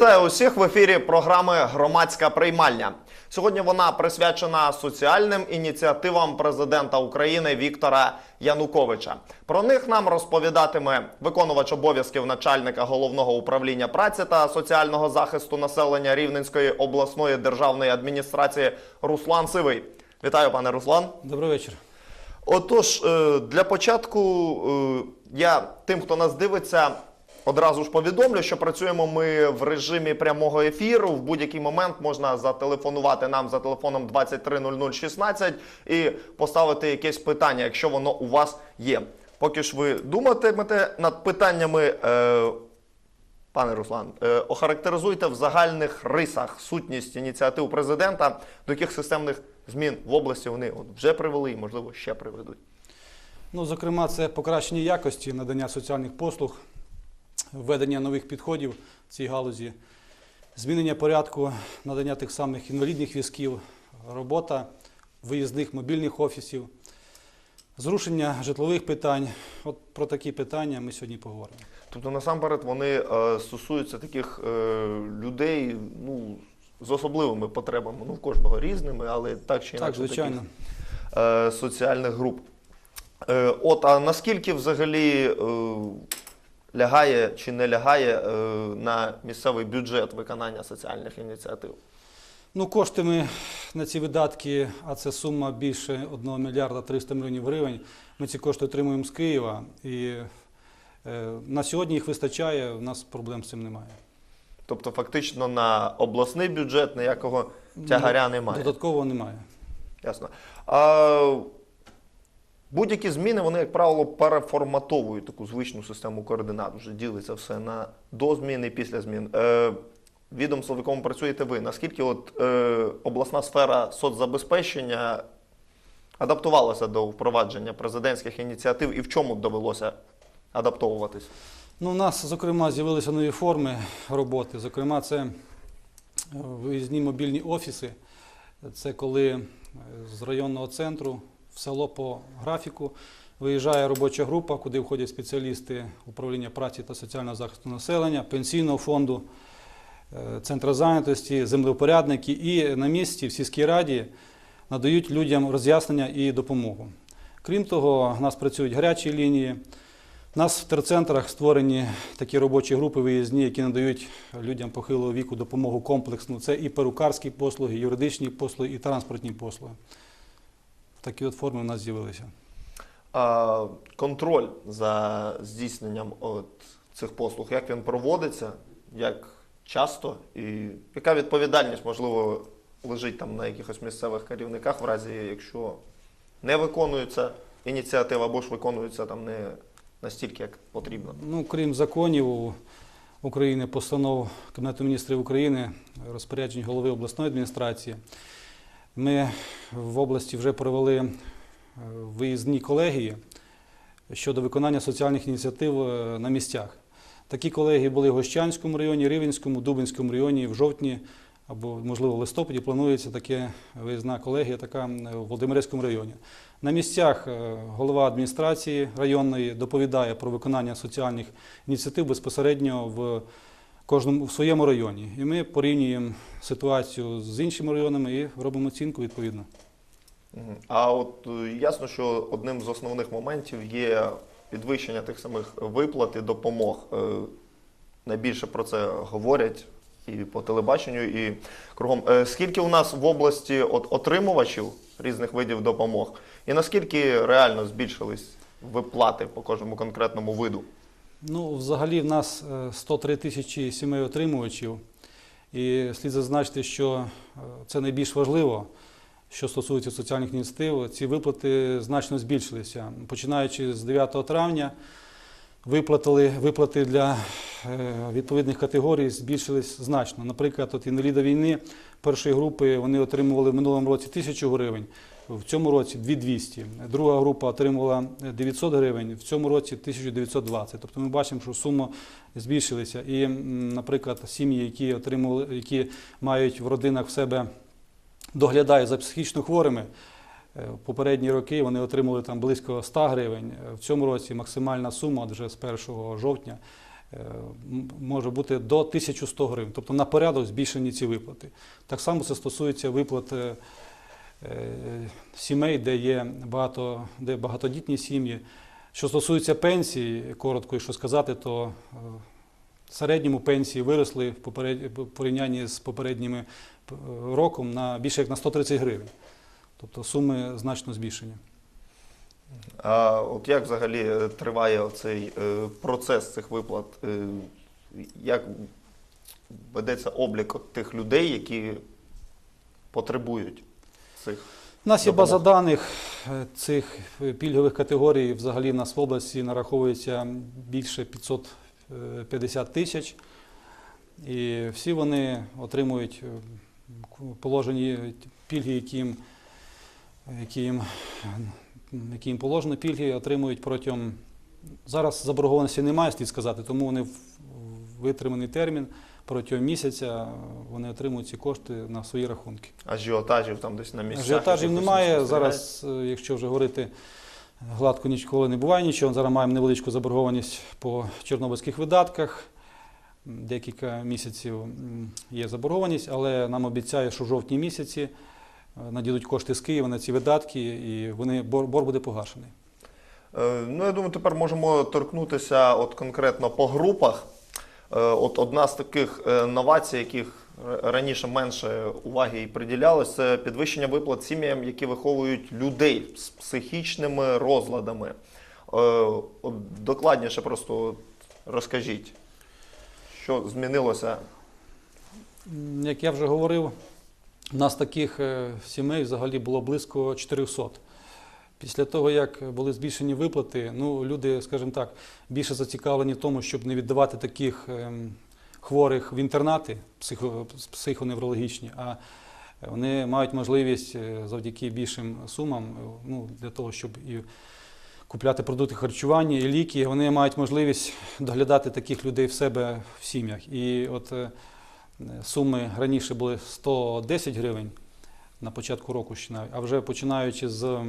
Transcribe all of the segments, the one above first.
Вітаю усіх в ефірі програми Громадська приймальня. Сьогодні вона присвячена соціальним ініціативам президента України Віктора Януковича. Про них нам розповідатиме виконувач обов'язків начальника головного управління праці та соціального захисту населення Рівненської обласної державної адміністрації Руслан Сивий. Вітаю, пане Руслан. Добрий вечір. Отож, е, для початку е, я тим, хто нас дивиться, одразу ж повідомлю, що працюємо ми в режимі прямого ефіру. В будь-який момент можна зателефонувати нам за телефоном 230016 і поставити якесь питання, якщо воно у вас є. Поки ж ви думатимете над питаннями. е, Пане Руслан, е, охарактеризуйте в загальних рисах сутність ініціатив президента, до яких системних змін в області вони от вже привели і, можливо, ще приведуть. Ну, зокрема, це покращення якості надання соціальних послуг, введення нових підходів в цій галузі, змінення порядку надання тих самих інвалідних візків, робота виїзних мобільних офісів, зрушення житлових питань. От про такі питання ми сьогодні поговоримо. Тобто, насамперед, вони е, стосуються таких е, людей ну, з особливими потребами, ну, в кожного різними, але так чи Так, інакше звичайно. таких е, соціальних груп. Е, от, а наскільки взагалі е, лягає чи не лягає е, на місцевий бюджет виконання соціальних ініціатив? Ну, кошти ми на ці видатки, а це сума більше 1 мільярда 300 мільйонів гривень. Ми ці кошти отримуємо з Києва. І е, на сьогодні їх вистачає, у нас проблем з цим немає. Тобто, фактично на обласний бюджет ніякого тягаря немає. Додатково немає. Ясно. А, будь-які зміни, вони, як правило, переформатовують таку звичну систему координат. Вже ділиться все на до змін і після змін. Е, відомство, в якому працюєте ви, наскільки от, е, обласна сфера соцзабезпечення адаптувалася до впровадження президентських ініціатив і в чому довелося адаптовуватись? Ну, у нас, зокрема, з'явилися нові форми роботи. Зокрема, це е, виїзні мобільні офіси. Це коли е, з районного центру село по графіку виїжджає робоча група, куди входять спеціалісти управління праці та соціального захисту населення, пенсійного фонду, е, центру зайнятості, землепорядники і на місці в сільській раді надають людям роз'яснення і допомогу. Крім того, у нас працюють гарячі лінії. У нас в терцентрах створені такі робочі групи виїзні, які надають людям похилого віку допомогу комплексну. Це і перукарські послуги, і юридичні послуги, і транспортні послуги. Такі от форми у нас з'явилися. А, контроль за здійсненням от цих послуг, як він проводиться, як часто, і яка відповідальність, можливо, лежить там на якихось місцевих керівниках, в разі якщо не виконується ініціатива або ж виконується там не настільки, як потрібно. Ну, крім законів України, постанов Кабінету міністрів України, розпоряджень голови обласної адміністрації, ми в області вже провели е, виїзні колегії щодо виконання соціальних ініціатив е, на місцях. Такі колегії були в Гощанському районі, Рівенському, Дубинському районі в жовтні або, можливо, в листопаді планується таке виїзна колегія така в Володимирецькому районі. На місцях е, голова адміністрації районної доповідає про виконання соціальних ініціатив безпосередньо в кожному в своєму районі. І ми порівнюємо ситуацію з іншими районами і робимо оцінку відповідно. А от е, ясно, що одним з основних моментів є підвищення тих самих виплат і допомог. Е, Найбільше про це говорять і по телебаченню, і кругом. Е, Скільки у нас в області от отримувачів різних видів допомог, і наскільки реально збільшились виплати по кожному конкретному виду? Ну, взагалі, в нас е, 103 тисячі сімей отримувачів. І слід зазначити, що е, це найбільш важливо, що стосується соціальних ініціатив. Ці виплати значно збільшилися. Починаючи з 9 травня, виплатили, виплати для е, відповідних категорій збільшились значно. Наприклад, от інваліда війни першої групи вони отримували в минулому році 1000 гривень, в цьому році 2200. Друга група отримувала 900 гривень, в цьому році 1920. Тобто ми бачимо, що сума збільшилася. І, наприклад, сім'ї, які отримували, які мають в родинах в себе доглядають за психічно хворими. е, В попередні роки вони отримали там близько 100 гривень. В цьому році максимальна сума вже з 1 жовтня е, може бути до 1100 гривень, тобто на порядок збільшені ці виплати. Так само це стосується виплат е, сімей, де є багато, де багатодітні сім'ї. Що стосується пенсій, коротко, якщо сказати, то е, в середньому пенсії виросли в порівнянні з попередніми е, роком на більше як на 130 гривень. Тобто суми значно збільшені. А от як взагалі е, триває цей процес цих виплат? Е, Як ведеться облік тих людей, які потребують цих? У нас є база даних е, цих е, пільгових категорій. Взагалі в нас в області нараховується більше 550 тисяч. І всі вони отримують е, положені пільги, які їм, які їм, які їм положено пільги, отримують протягом. Зараз заборгованості немає, слід сказати, тому вони в витриманий термін протягом місяця вони отримують ці кошти на свої рахунки. Ажіотажів там десь на місцях? Ажіотажів немає. Зараз, е, якщо вже говорити гладко ніколи не буває нічого. Зараз маємо невеличку заборгованість по чорнобильських видатках. Декілька місяців є заборгованість, але нам обіцяє, що в жовтні місяці е, надійдуть кошти з Києва на ці видатки, і вони бор, бор буде погашений. Е, Ну, я думаю, тепер можемо торкнутися от конкретно по групах. Е, От одна з таких е, новацій, яких раніше менше уваги і приділялось, це підвищення виплат сім'ям, які виховують людей з психічними розладами. Е, докладніше просто розкажіть, що змінилося. Як я вже говорив, у нас таких сімей взагалі було близько 400. Після того, як були збільшені виплати, ну, люди, скажімо так, більше зацікавлені в тому, щоб не віддавати таких ем, хворих в інтернати психо, психоневрологічні, а вони мають можливість е, завдяки більшим сумам е, ну, для того, щоб і купляти продукти харчування і ліки, вони мають можливість доглядати таких людей в себе в сім'ях. І от е, суми раніше були 110 гривень на початку року, а вже починаючи з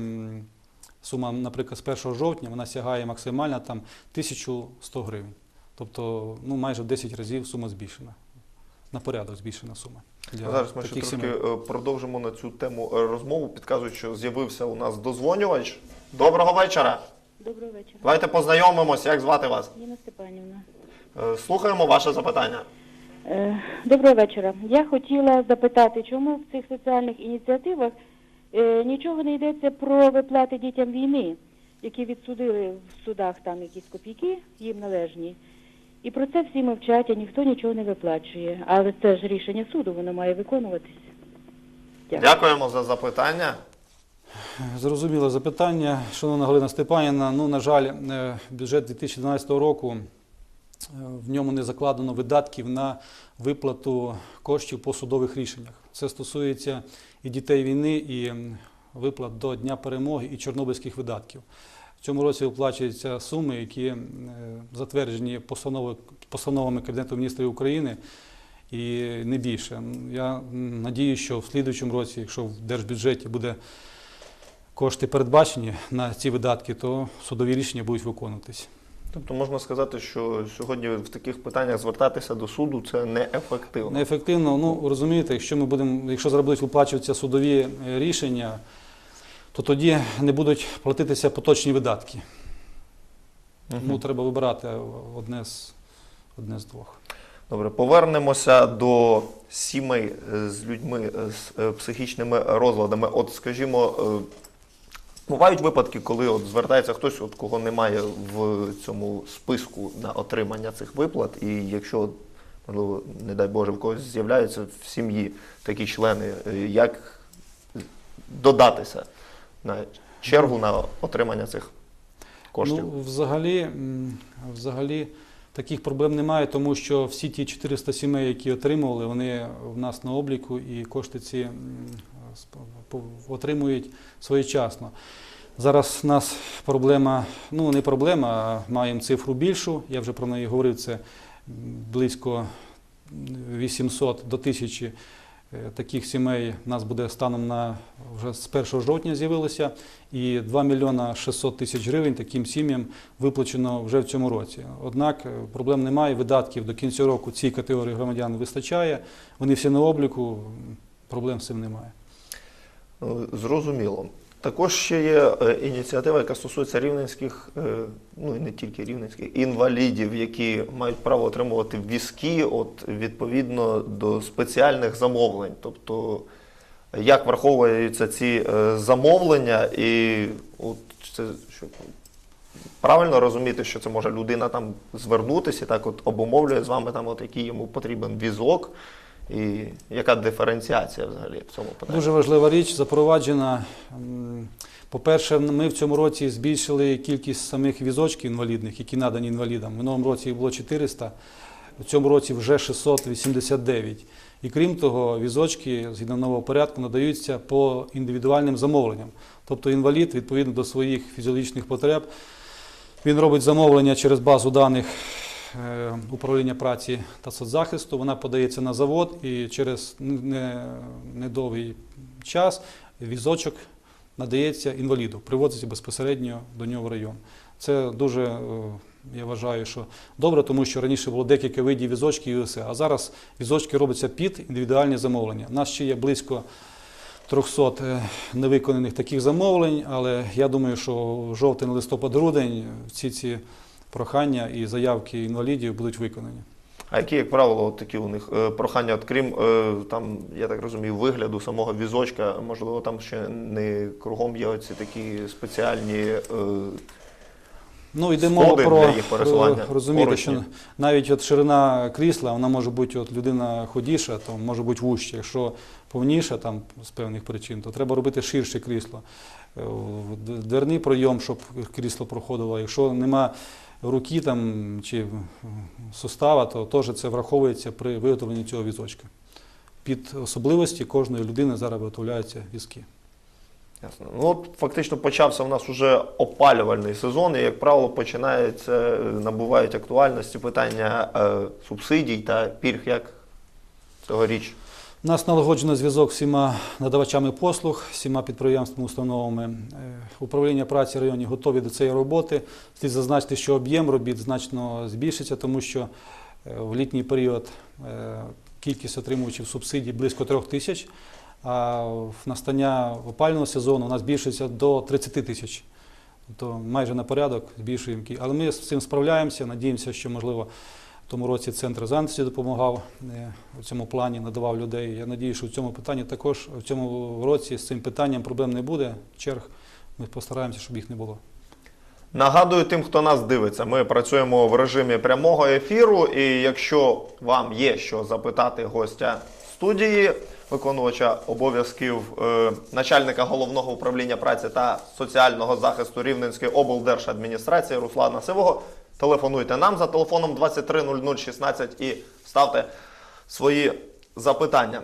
сума, наприклад, з 1 жовтня, вона сягає максимально там 1100 гривень. Тобто ну, майже в 10 разів сума збільшена. На порядок збільшена сума. Для Зараз ми ще таких трошки сімей. е, продовжимо на цю тему е, розмову. Підказують, що з'явився у нас дозвонювач. Доброго вечора. Доброго вечора. Давайте познайомимось, як звати вас. Ніна Степанівна. Е, Слухаємо ваше запитання. Доброго вечора. Я хотіла запитати, чому в цих соціальних ініціативах нічого не йдеться про виплати дітям війни, які відсудили в судах там якісь копійки, їм належні. І про це всі мовчать, а ніхто нічого не виплачує. Але це ж рішення суду, воно має виконуватись. Дякую. Дякуємо за запитання. Зрозуміле запитання, шановна Галина Степанівна. Ну, на жаль, е, бюджет 2012 року е, в ньому не закладено видатків на виплату коштів по судових рішеннях. Це стосується і дітей війни, і виплат до Дня перемоги, і чорнобильських видатків. В цьому році виплачуються суми, які е, затверджені постановами Кабінету міністрів України. І не більше. Я надію, що в слідуючому році, якщо в держбюджеті буде кошти передбачені на ці видатки, то судові рішення будуть виконуватись. Тобто можна сказати, що сьогодні в таких питаннях звертатися до суду це неефективно. Неефективно, ну розумієте, якщо ми будемо, якщо зараз будуть виплачуватися судові е, рішення, то тоді не будуть платитися поточні видатки. Тому треба вибирати одне з, одне з двох. Добре, повернемося до сімей з людьми з е, психічними розладами. От, скажімо, е, бувають випадки, коли от звертається хтось, от кого немає в цьому списку на отримання цих виплат, і якщо, можливо, не дай Боже, в когось з'являються в сім'ї такі члени, е, як додатися на чергу на отримання цих коштів? Ну, взагалі, взагалі таких проблем немає, тому що всі ті 400 сімей, які отримували, вони в нас на обліку і кошти ці отримують своєчасно. Зараз у нас проблема, ну не проблема, а маємо цифру більшу. Я вже про неї говорив, це близько 800 до 1000 Е, Таких сімей у нас буде станом на вже з 1 жовтня з'явилося, і 2 мільйона 600 тисяч гривень таким сім'ям виплачено вже в цьому році. Однак е, проблем немає, видатків до кінця року цій категорії громадян вистачає, вони всі на обліку, проблем з цим немає. Ну, Зрозуміло. Також ще є е, ініціатива, яка стосується рівненських, е, ну і не тільки рівненських, інвалідів, які мають право отримувати візки от, відповідно до спеціальних замовлень. Тобто, як враховуються ці е, замовлення, і от це що правильно розуміти, що це може людина там звернутися так от обумовлює з вами там, от який йому потрібен візок, і яка диференціація взагалі в цьому питанні? Дуже важлива річ запроваджена. По-перше, ми в цьому році збільшили кількість самих візочків інвалідних, які надані інвалідам. В минулому році їх було 400, в цьому році вже 689. І крім того, візочки згідно нового порядку надаються по індивідуальним замовленням. Тобто інвалід, відповідно до своїх фізіологічних потреб, він робить замовлення через базу даних управління праці та соцзахисту. Вона подається на завод і через недовгий час візочок надається інваліду, приводиться безпосередньо до нього в район. Це дуже, е, я вважаю, що добре, тому що раніше було декілька видів візочків і все. А зараз візочки робляться під індивідуальні замовлення. У нас ще є близько 300 е, невиконаних таких замовлень, але я думаю, що жовтень, листопад, грудень всі ці прохання і заявки інвалідів будуть виконані. А які, як правило, от такі у них е, прохання, от крім е, там, я так розумію, вигляду самого візочка, можливо, там ще не кругом є оці такі спеціальні. Е, Ну, йде Сходи про їх пересування, е, поручні. що навіть от ширина крісла, вона може бути от людина худіша, то може бути вужче. Якщо повніша там з певних причин, то треба робити ширше крісло. Дверний пройом, щоб крісло проходило. Якщо нема руки там чи сустава, то теж це враховується при виготовленні цього візочка. Під особливості кожної людини зараз виготовляються візки. ясно. Ну, от фактично почався у нас уже опалювальний сезон, і, як правило, починається, е, набувають актуальності питання е, субсидій та пільг, як цьогоріч. Нас налагоджено зв'язок з всіма надавачами послуг, всіма підприємствами, установами. Е, Управління праці районів готові до цієї роботи. Слід зазначити, що об'єм робіт значно збільшиться, тому що е, в літній період е, кількість отримувачів субсидій близько трьох тисяч, а в настання опального сезону у нас збільшиться до 30 тисяч. Тобто майже на порядок збільшуємо. Але ми з цим справляємося, надіємося, що можливо тому році центр зайнятості допомагав е, у цьому плані, надавав людей. Я надію, що в цьому питанні також в цьому році з цим питанням проблем не буде. Черг ми постараємося, щоб їх не було. Нагадую тим, хто нас дивиться, ми працюємо в режимі прямого ефіру. І якщо вам є що запитати гостя студії, виконувача обов'язків е, начальника головного управління праці та соціального захисту Рівненської облдержадміністрації Руслана Сивого, телефонуйте нам за телефоном 230016 і ставте свої запитання.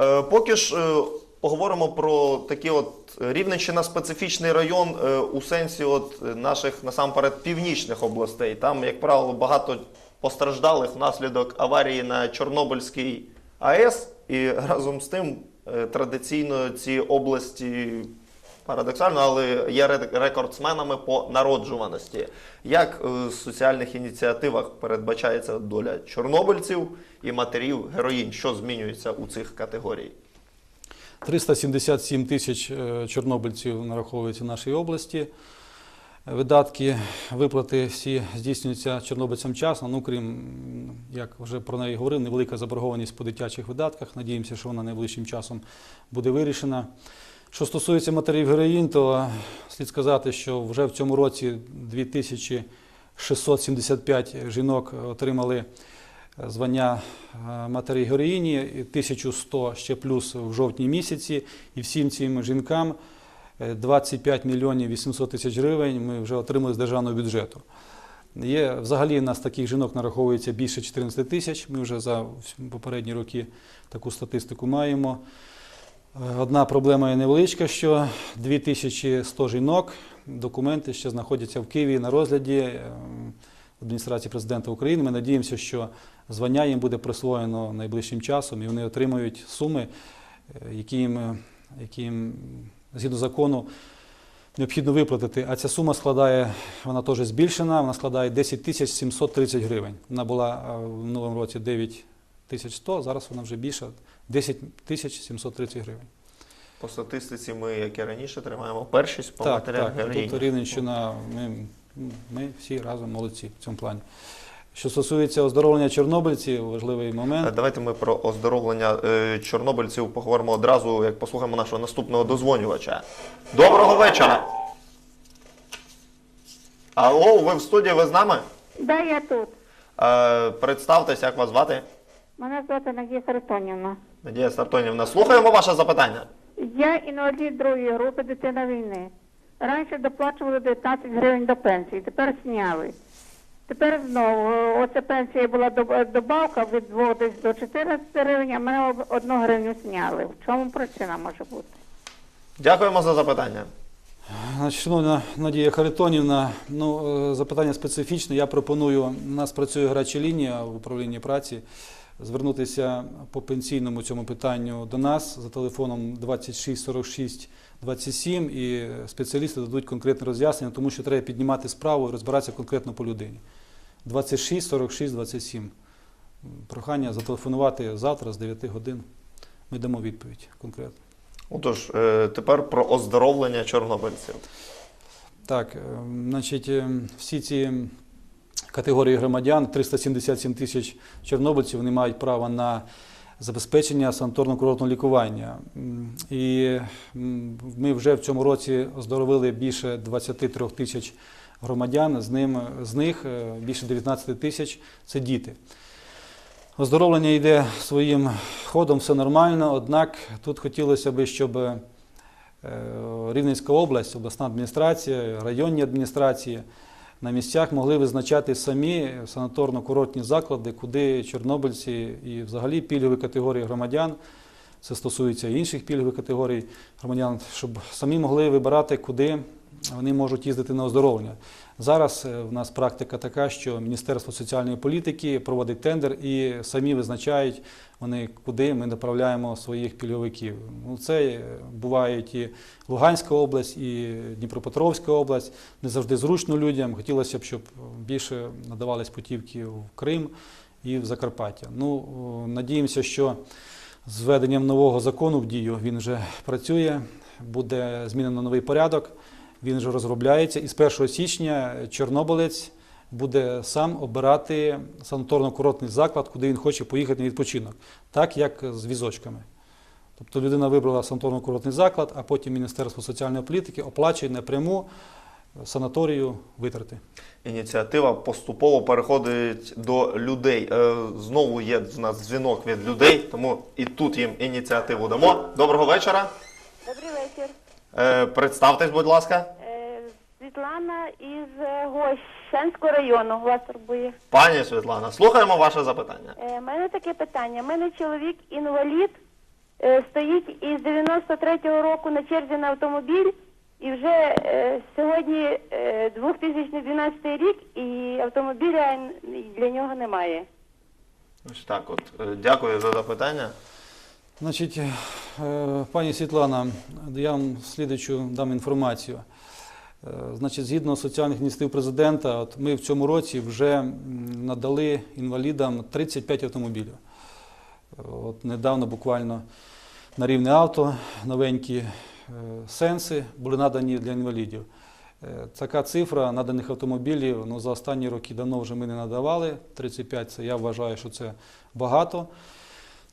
Е, Поки ж е, поговоримо про такі от Рівненщина специфічний район е, у сенсі от наших насамперед північних областей. Там, як правило, багато постраждалих внаслідок аварії на Чорнобильській АЕС, і разом з тим традиційно ці області. Парадоксально, але є рекордсменами по народжуваності. Як е, в соціальних ініціативах передбачається доля чорнобильців і матерів героїнь, що змінюється у цих категорій? 377 тисяч е, чорнобильців нараховується в нашій області. Видатки, виплати всі здійснюються чорнобильцям вчасно, ну крім, як вже про неї говорив, невелика заборгованість по дитячих видатках. Надіємося, що вона найближчим часом буде вирішена. Що стосується матерів героїн, то слід сказати, що вже в цьому році 2675 жінок отримали е, звання е, матері героїні, 1100 ще плюс в жовтні місяці. І всім цим жінкам е, 25 мільйонів 800 тисяч гривень ми вже отримали з державного бюджету. Є, взагалі, у нас таких жінок нараховується більше 14 тисяч. Ми вже за попередні роки таку статистику маємо. Одна проблема є невеличка, що 2100 жінок, документи ще знаходяться в Києві на розгляді. Е, адміністрації президента України. Ми надіємося, що звання їм буде присвоєно найближчим часом, і вони отримають суми, е, які їм, е, які їм згідно закону необхідно виплатити. А ця сума складає, вона теж збільшена, вона складає 10 тисяч 730 гривень. Вона була е, в минулому році 9 тисяч 100, зараз вона вже більша 10 тисяч 730 гривень. По статистиці ми, як і раніше, тримаємо першість по так, матеріалах так. героїні. Тут Рівненщина, ми, ми всі разом молодці в цьому плані. Що стосується оздоровлення чорнобильців, важливий Е, момент. Давайте ми про оздоровлення е, чорнобильців поговоримо одразу, як послухаємо нашого наступного дозвонювача. Доброго вечора. Алло, ви в студії, ви з нами? Да, я тут. Е, представтесь, як вас звати? Мене звати Надія Харитонівна. Надія Стартонівна. Слухаємо ваше запитання. Я інвалід другої групи дитина війни. Раніше доплачували 19 гривень до пенсії, тепер зняли. Тепер знову, е, оця пенсія була добавка від 2 десь до 14 гривень, а мене об- одну гривню зняли. В чому причина може бути? Дякуємо за запитання. Шановна Надія Харитонівна, ну, е, запитання специфічне. Я пропоную, у нас працює гаряча лінія в управлінні праці, звернутися по пенсійному цьому питанню до нас за телефоном 26 46 27 і спеціалісти дадуть конкретне роз'яснення, тому що треба піднімати справу і розбиратися конкретно по людині. 26 46 27. Прохання зателефонувати завтра з 9 годин. Ми дамо відповідь конкретно. Отож, е, тепер про оздоровлення чорнобильців. Так, е, значить, е, всі ці категорії громадян, 377 тисяч чорнобильців, вони мають право на забезпечення санаторно-курортного лікування. І ми вже в цьому році оздоровили більше 23 тисяч громадян, з, ним, з них е, більше 19 тисяч це діти. Оздоровлення йде своїм ходом, все нормально, однак тут хотілося б, щоб е, Рівненська область, обласна адміністрація, районні адміністрації на місцях могли визначати самі санаторно-курортні заклади, куди чорнобильці і взагалі пільгові категорії громадян, це стосується і інших пільгових категорій громадян, щоб самі могли вибирати, куди вони можуть їздити на оздоровлення. Зараз е, в нас практика така, що Міністерство соціальної політики проводить тендер і самі визначають вони, куди ми направляємо своїх пільговиків. Ну, це е, бувають і Луганська область, і Дніпропетровська область. Не завжди зручно людям. Хотілося б, щоб більше надавались путівки в Крим і в Закарпаття. Ну, надіємося, що з введенням нового закону в дію він вже працює, буде змінено новий порядок. Він вже розробляється, і з 1 січня Чорнобилець буде сам обирати санаторно-курортний заклад, куди він хоче поїхати на відпочинок, так як з візочками. Тобто людина вибрала санаторно-курортний заклад, а потім Міністерство соціальної політики оплачує напряму санаторію витрати. Ініціатива поступово переходить до людей. Е, Знову є в нас дзвінок від людей, тому і тут їм ініціативу дамо. Доброго вечора. Добрий вечір. Е, Представтесь, будь ласка. Е, Світлана із е, Гощанського району вас турбує. Пані Світлана, слухаємо ваше запитання. У мене таке питання. У мене чоловік інвалід е, стоїть із 93-го року на черзі на автомобіль, і вже е, сьогодні е, 2012 рік, і автомобіля для нього немає. Ось так от. Е, Дякую за запитання. Значить, е, пані Світлана, я вам слідучу дам інформацію. Е, Значить, згідно соціальних ініціатив президента, от ми в цьому році вже надали інвалідам 35 автомобілів. От недавно буквально на рівне авто новенькі е, сенси були надані для інвалідів. Така цифра наданих автомобілів ну, за останні роки давно вже ми не надавали. 35 це я вважаю, що це багато.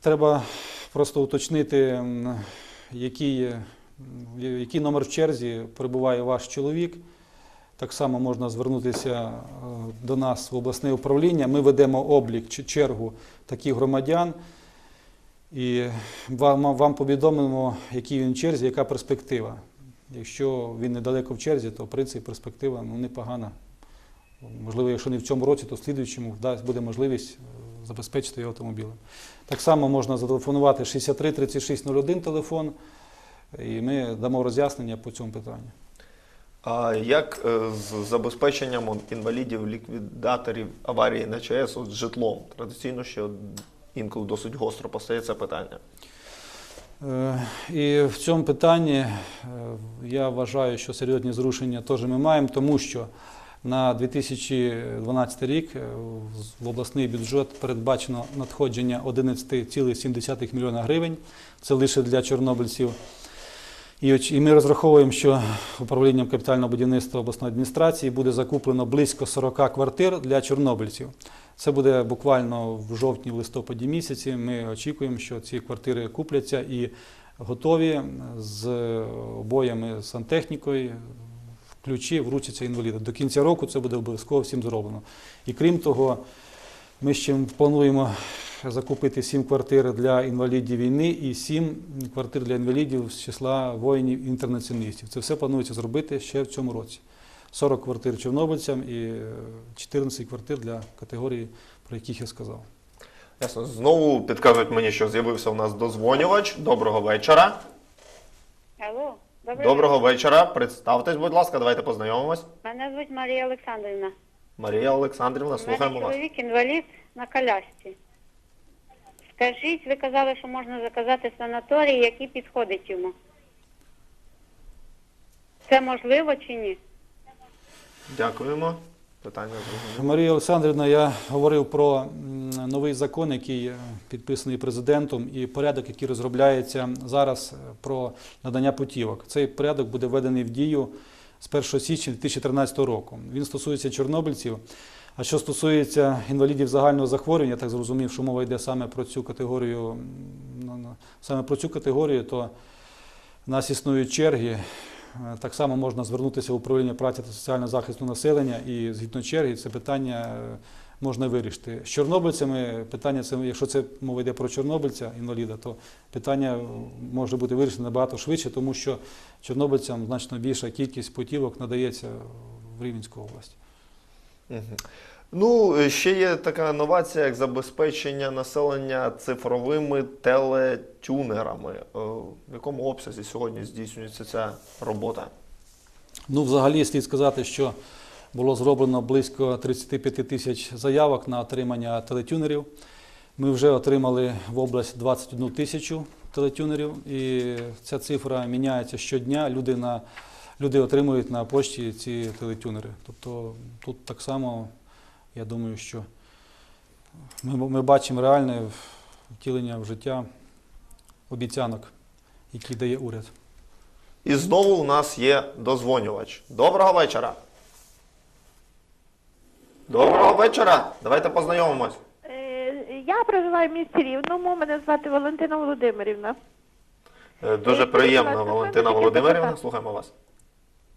Треба просто уточнити, який, який номер в черзі перебуває ваш чоловік. Так само можна звернутися е, до нас в обласне управління. Ми ведемо облік чи чергу таких громадян. І вам, вам повідомимо, який він в черзі, яка перспектива. Якщо він недалеко в черзі, то в принципі перспектива ну, непогана. Можливо, якщо не в цьому році, то в слідуючому буде можливість е, забезпечити його автомобілем. Так само можна зателефонувати 63 36 01 телефон, і ми дамо роз'яснення по цьому питанню. А як е, з забезпеченням інвалідів, ліквідаторів аварії на ЧАЕС з житлом? Традиційно ще інколи досить гостро постає це питання. Е, І в цьому питанні е, я вважаю, що серйозні зрушення теж ми маємо, тому що на 2012 рік е, в обласний бюджет передбачено надходження 11,7 мільйона гривень. Це лише для чорнобильців. І, ми розраховуємо, що управлінням капітального будівництва обласної адміністрації буде закуплено близько 40 квартир для чорнобильців. Це буде буквально в жовтні-листопаді місяці. Ми очікуємо, що ці квартири купляться і готові з обоями сантехнікою. Ключі вручаться інвалідам. До кінця року це буде обов'язково всім зроблено. І крім того, ми ще плануємо закупити 7 квартир для інвалідів війни і 7 квартир для інвалідів з числа воїнів-інтернаціоналістів. Це все планується зробити ще в цьому році. 40 квартир чорнобильцям і е, 14 квартир для категорії, про яких я сказав. Ясно. Знову підказують мені, що з'явився у нас дозвонювач. Доброго вечора. Алло, добрий Доброго вечора. Представтесь, будь ласка, давайте познайомимось. Мене звуть Марія Олександрівна. Марія Олександрівна, слухаємо вас. чоловік інвалід на колясці. Скажіть, ви казали, що можна заказати санаторій, який підходить йому. Це можливо чи ні? Дякуємо. Питання. Марія Олександрівна, я говорив про новий закон, який підписаний президентом, і порядок, який розробляється зараз е, про надання путівок. Цей порядок буде введений в дію з 1 січня 2013 року. Він стосується чорнобильців. А що стосується інвалідів загального захворювання, я так зрозумів, що мова йде саме про цю категорію, ну, ну, саме про цю категорію, то в нас існують черги. Е, Так само можна звернутися в управління праці та соціального захисту населення і згідно черги це питання е, можна вирішити. З чорнобильцями питання це, якщо це мова йде про чорнобильця, інваліда, то питання може бути вирішено набагато швидше, тому що чорнобильцям значно більша кількість путівок надається в Рівненську область. Ну, е, ще є така новація, як забезпечення населення цифровими телетюнерами. Е, В якому обсязі сьогодні здійснюється ця робота? Ну, взагалі, слід сказати, що було зроблено близько 35 тисяч заявок на отримання телетюнерів. Ми вже отримали в область 21 тисячу телетюнерів, і ця цифра міняється щодня. Люди, на, люди отримують на пошті ці телетюнери. Тобто тут так само, я думаю, що ми, ми бачимо реальне втілення в життя обіцянок, які дає уряд. І знову у нас є дозвонювач. Доброго вечора. Доброго вечора. Давайте познайомимось. Е, Я проживаю в місті Рівному, мене звати Валентина Володимирівна. Е, Дуже приємно, Валентина Володимирівна. Слухаємо вас.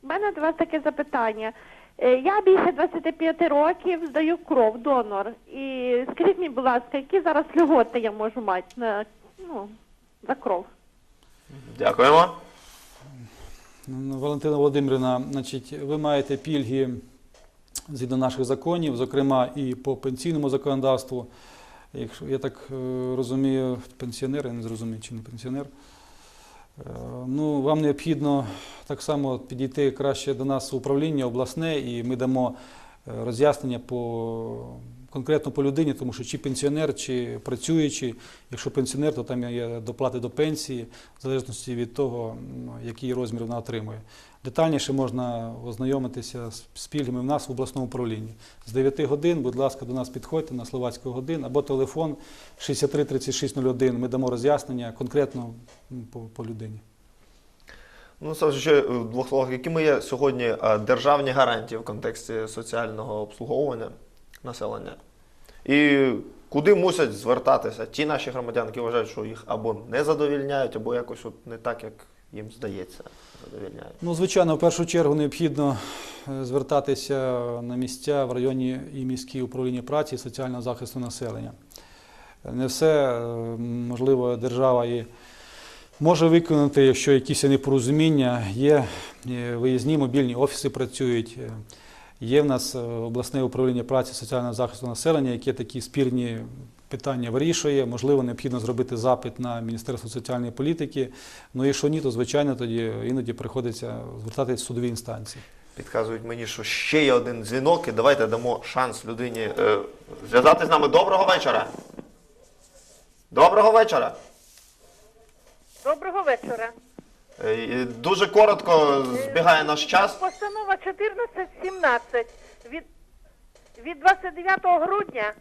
У мене до вас таке запитання. Е, Я більше 25 років здаю кров, донор. І скажіть мені, будь ласка, які зараз льготи я можу мати на, ну, за кров? Дякуємо. Ну, Валентина Володимирівна, значить, ви маєте пільги згідно наших законів, зокрема і по пенсійному законодавству. Якщо я так е, розумію, пенсіонер, я не зрозумів, чи не пенсіонер. Е, Ну, вам необхідно так само підійти краще до нас в управління обласне, і ми дамо е, роз'яснення по конкретно по людині, тому що чи пенсіонер, чи працюючий. Якщо пенсіонер, то там є доплати до пенсії, в залежності від того, який розмір вона отримує. Детальніше можна ознайомитися з пільгами в нас в обласному управлінні. З 9 годин, будь ласка, до нас підходьте на Словацьку годин або телефон 63 3601. Ми дамо роз'яснення конкретно по, по людині. Ну, це ще е, в двох словах, якими є сьогодні е, державні гарантії в контексті соціального обслуговування населення? І куди мусять звертатися ті наші громадяни, які вважають, що їх або не задовільняють, або якось от не так, як їм здається, задовільняють. Ну, звичайно, в першу чергу необхідно е, звертатися на місця в районі і міські управління праці і соціального захисту населення. Не все, е, можливо, держава і може виконати, якщо якісь непорозуміння, є е, виїзні мобільні офіси працюють. Є в нас е, обласне управління праці соціального захисту населення, яке такі спірні питання вирішує. Можливо, необхідно зробити запит на Міністерство соціальної політики. Ну, якщо ні, то звичайно тоді іноді приходиться звертатись в судові інстанції. Підказують мені, що ще є один дзвінок, і давайте дамо шанс людині е, зв'язати з нами. Доброго вечора. Доброго вечора. Доброго вечора. Е, Дуже коротко збігає наш час. Постанова 1417 від, від 29 грудня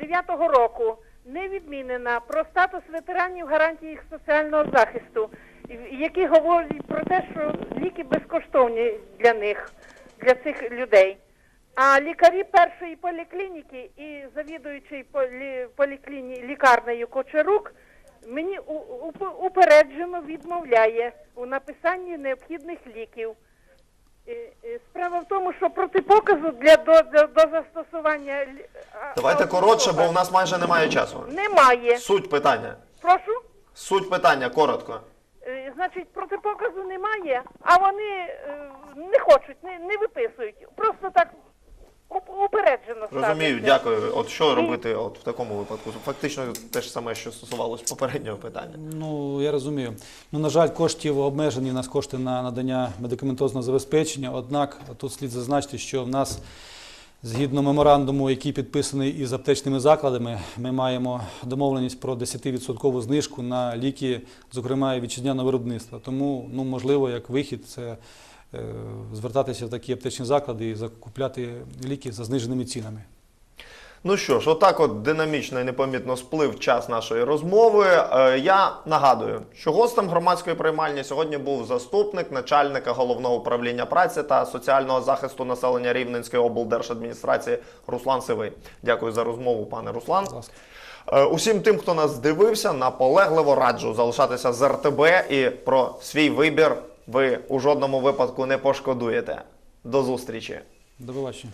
9 року не відмінена про статус ветеранів гарантії їх соціального захисту, які говорять про те, що ліки безкоштовні для них, для цих людей. А лікарі першої поліклініки і завідуючий полі, полікліні лікарнею Кочерук мені упереджено відмовляє у написанні необхідних ліків. Е, е, Справа в тому, що протипоказу для до, до, до застосування Давайте коротше, бо у нас майже немає часу. немає. Суть питання. Прошу. Суть питання коротко. Е, Значить, протипоказу немає, а вони не хочуть, не, не виписують. Просто так уп- упереджено Розумію, ставляться. дякую. От що робити от в такому випадку? Фактично те ж саме, що стосувалось попереднього питання. Ну, я розумію. Ну, на жаль, коштів обмежені, у нас кошти на надання медикаментозного забезпечення. Однак тут слід зазначити, що в нас згідно меморандуму, який підписаний із аптечними закладами, ми маємо домовленість про 10% знижку на ліки, зокрема і вітчизняного виробництва. Тому, ну, можливо, як вихід, це звертатися в такі аптечні заклади і закупляти ліки за зниженими цінами. Ну що ж, отак от динамічно і непомітно сплив час нашої розмови. Е, я нагадую, що гостем громадської приймальні сьогодні був заступник начальника головного управління праці та соціального захисту населення Рівненської облдержадміністрації Руслан Сивий. Дякую за розмову, пане Руслан. Е, Усім тим, хто нас дивився, наполегливо раджу залишатися з РТБ і про свій вибір ви у жодному випадку не пошкодуєте. До зустрічі! До побачення.